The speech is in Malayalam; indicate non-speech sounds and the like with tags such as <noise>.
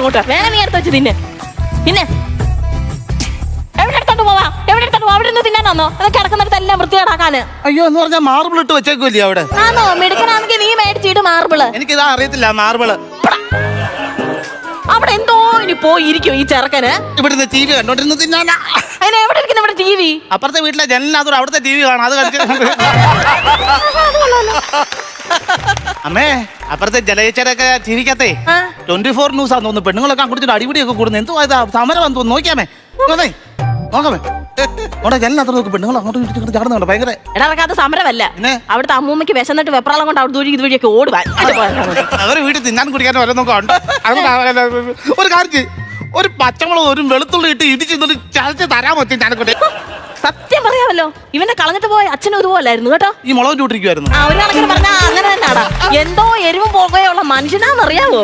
അങ്ങോട്ട്. വേഗം നീ എടുത്ത് വെച്ച് തിന്നെ. പിന്നെ എവിടെ എടുത്തോണ്ട് പോവാ? എവിടെ എടുത്തോണ്ട് പോവാ അവിടെ നിന്ന് തിന്നാനോ അത് കിടക്കുന്നിടത്തെല്ലാം വൃത്തികേടാക്കാന്. അയ്യോ എന്ന് പറഞ്ഞാൽ മാർബിൾ ഇട്ട് വെച്ചേക്കില്ലേ അവിടെ? ആണോ മിടുക്കനാണെങ്കിൽ നീ മേടിച്ചിട്ട് മാർബിൾ എനിക്കിതാ അറിയത്തില്ല മാർബിൾ അവിടെ എന്തോ ഇനി പോയിരിക്കും ഈ ചെറുക്കന്. ഇവിടുന്ന് ടി വി കണ്ടോണ്ടിരുന്ന് തിന്നാനാ. അതിന് എവിടെ ഇരിക്കുന്നു ഇവിടെ ടി വി അപ്പുറത്തെ വീട്ടിലെ ജനലിനകത്തോടെ അവിടുത്തെ ടി വി കാണാം. അത് കളിച്ച് <laughs> അമ്മേ അപ്പുറത്തെ ജലയച്ചരൊക്കെ ചിരിക്കത്തെ. ട്വന്റി ഫോർ ന്യൂസ് ആണെന്ന് തോന്നുന്നു. പെണ്ണുങ്ങളൊക്കെ കുടിച്ചിട്ട് അടിപിടിയൊക്കെ കൂടുന്നു. എന്തോ ഇതാ? സമരം എന്തോ തോന്നുന്നു. നോക്കിയാമേ നോക്കേ നോക്കാമേ. അവിടെ ജനലിനകത്ത് നോക്ക്. പെണ്ണുങ്ങൾ അങ്ങോട്ട് ഇങ്ങോട്ട് ചാടുന്നുണ്ട്. ഭയങ്കര എടാ അതൊക്കെ അത് സമരമല്ല. പിന്നെ? അവിടുത്തെ അമ്മൂമ്മയ്ക്ക് വിശന്നിട്ട് വെപ്രാളം കൊണ്ട് അവിടെ ദൂരി ഇതുവഴിയൊക്കെ ഓടുവാൻ അവർ വീട്ടിൽ തിന്നാൻ കുടിക്കാനും അതുകൊണ്ട് ഒരു കാര്യം. ഒരു പച്ചമുളക് ഒരു വെളുത്തുള്ളി ഇട്ട് ഇടിച്ചു ചതച്ച് തരാൻ പറ്റും ഞാനൊക്കെ സത്യം ഇവന്റെ ഇവനെ കളഞ്ഞിട്ട് പോയ അച്ഛനും ഇതുപോലായിരുന്നു കേട്ടോ. ഈ മുളക് ചൂട്ടിരിക്കുമായിരുന്നു ആ ഒരു കണക്കിന് പറഞ്ഞാ അങ്ങനെ തന്നെയാടാ. എന്തോ എരിവും പോകുകയുള്ള മനുഷ്യനാന്നറിയാവോ.